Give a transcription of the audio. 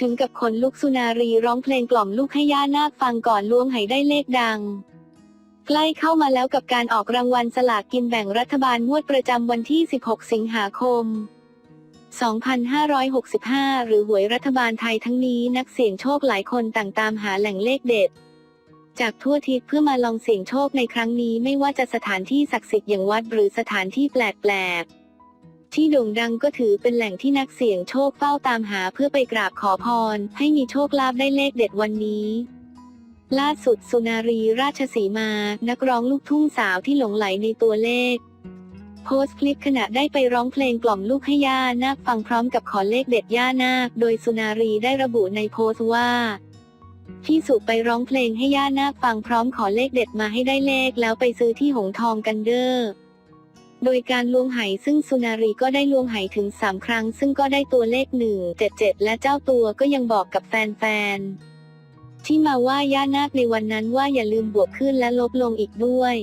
ถึงกับขนลุกสุนารีร้องเพลงกล่อมลูกให้ย่านาคฟังก่อนล้วงไหได้เลขดัง ใกล้เข้ามาแล้วกับการออกรางวัลสลากกินแบ่งรัฐบาลงวดประจำวันที่ 16 สิงหาคม 2565 หรือหวยรัฐบาลไทยทั้งนี้นักเสี่ยงโชคหลายคนต่างตามหาแหล่งเลขเด็ด จากทั่วทิศเพื่อมาลองเสี่ยงโชคในครั้งนี้ไม่ว่าจะสถานที่ศักดิ์สิทธิ์อย่างวัดหรือสถานที่แปลกๆ ที่โด่งดังก็ถือเป็นแหล่งที่นักเสี่ยงโชคเฝ้าตามหาเพื่อไปกราบขอพร ให้มีโชคลาภได้เลขเด็ดวันนี้ล่าสุดสุนารีราชสีมา นักร้องลูกทุ่งสาวที่หลงไหลในตัวเลข โพสต์คลิปขณะได้ไปร้องเพลงกล่อมลูกให้ย่านาคฟังพร้อมกับขอเลขเด็ดย่านาค โดยสุนารีได้ระบุในโพสต์ว่าพี่สุไปร้องเพลงให้ย่านาคฟังพร้อมขอเลขเด็ดมาให้ได้เลขแล้วไปซื้อที่หงทองกันเด้อ โดยการล้วงไหซึ่งสุนารีก็ได้ล้วงไหถึง 3 ครั้ง ซึ่งก็ได้ตัวเลข 1 7 7 และเจ้าตัวก็ยังบอกกับแฟนๆที่มาว่าย่านาคในวันนั้นว่าอย่าลืมบวกขึ้นและลบลงอีกด้วย